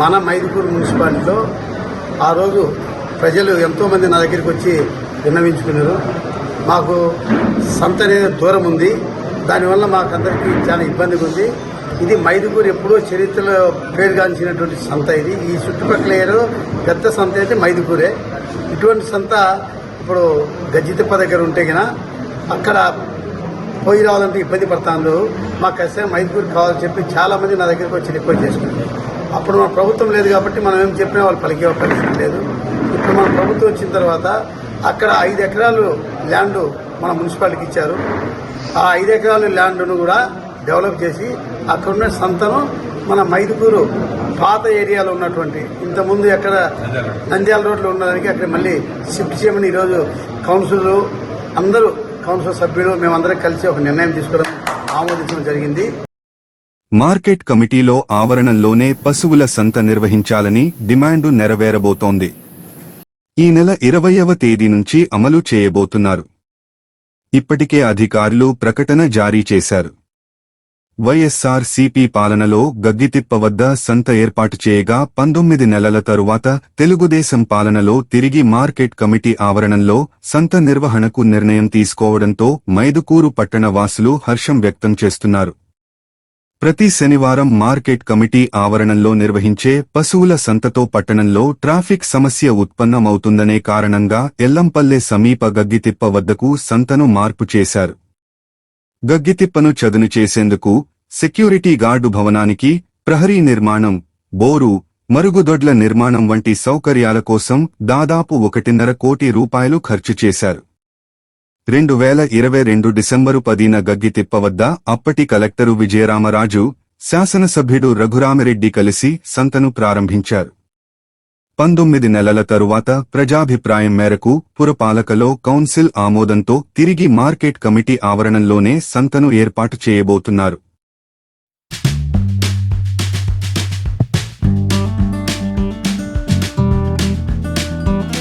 మన మైదుపూర్ మున్సిపాలిటీలో ఆ రోజు ప్రజలు ఎంతోమంది నా దగ్గరికి వచ్చి విన్నవించుకున్నారు. మాకు సంత అనేది దూరం ఉంది. దానివల్ల మాకందరికీ చాలా ఇబ్బందిగా ఉంది. ఇది మైదుపూర్ ఎప్పుడో చరిత్రలో పేరుగాంచినటువంటి సంత ఇది. ఈ చుట్టుపక్కల ఏరో పెద్ద సంత అయితే మైదుపూరే ఇటువంటి సంత ఇప్పుడు గజ్జితిప్ప దగ్గర ఉంటే గన అక్కడ పోయి రావాలంటే ఇబ్బంది పడతాను మాకు అసలు మైదుపూర్ కావాలని చెప్పి చాలా మంది నా దగ్గరికి వచ్చి రిక్వెస్ట్ చేసుకున్నారు అప్పుడు మన ప్రభుత్వం లేదు కాబట్టి మనం ఏం చెప్పినా వాళ్ళు పలికే పరిస్థితి లేదు. ఇప్పుడు మన ప్రభుత్వం వచ్చిన తర్వాత అక్కడ ఐదు ఎకరాలు ల్యాండ్ మన మున్సిపాలిటీకి ఇచ్చారు. ఆ ఐదు ఎకరాల ల్యాండ్ను కూడా డెవలప్ చేసి అక్కడున్న సంతను మన మైదుకూరు పాత ఏరియాలో ఉన్నటువంటి ఇంతకుముందు ఎక్కడ నంద్యాల రోడ్లో. ఉన్నదానికి అక్కడ మళ్ళీ షిఫ్ట్ చేయమని ఈరోజు కౌన్సిల్ అందరూ కౌన్సిల్ సభ్యులు మేమందరం కలిసి ఒక నిర్ణయం తీసుకోవడం ఆమోదించడం జరిగింది. మార్కెట్ కమిటీలో ఆవరణంలోనే పశువుల సంత నిర్వహించాలని డిమాండు నెరవేరబోతోంది. ఈ నెల ఇరవయవ తేదీ నుంచి అమలు చేయబోతున్నారు. ఇప్పటికే అధికారులు ప్రకటన జారీ చేశారు. వైఎస్సార్ సిపి పాలనలో గగ్గితిప్ప వద్ద సంత ఏర్పాటు చేయగా పంతొమ్మిది నెలల తరువాత తెలుగుదేశం పాలనలో తిరిగి మార్కెట్ కమిటీ ఆవరణంలో సంత నిర్వహణకు నిర్ణయం తీసుకోవడంతో మైదుకూరు పట్టణ వాసులు హర్షం వ్యక్తం చేస్తున్నారు. ప్రతి శనివారం మార్కెట్ కమిటీ ఆవరణంలో నిర్వహించే పశువుల సంతతో పట్టణంలో ట్రాఫిక్ సమస్య ఉత్పన్నమవుతుందనే కారణంగా ఎల్లంపల్లె సమీప గగ్గితిప్ప వద్దకు సంతను మార్పు చేశారు. గగ్గితిప్పను చదును చేసేందుకు సెక్యూరిటీ గార్డు భవనానికి ప్రహరీ నిర్మాణం బోరు మరుగుదొడ్ల నిర్మాణం వంటి సౌకర్యాల కోసం దాదాపు ఒకటిన్నర కోటి రూపాయలు ఖర్చు చేశారు. రెండు వేల ఇరవై రెండు డిసెంబరు పదిన గగ్గితిప్ప వద్ద అప్పటి కలెక్టరు విజయరామరాజు శాసనసభ్యుడు రఘురామిరెడ్డి కలిసి సంతను ప్రారంభించారు. పంతొమ్మిది నెలల తరువాత ప్రజాభిప్రాయం మేరకు పురపాలకలో కౌన్సిల్ ఆమోదంతో తిరిగి మార్కెట్ కమిటీ ఆవరణంలోనే సంతను ఏర్పాటు చేయబోతున్నారు.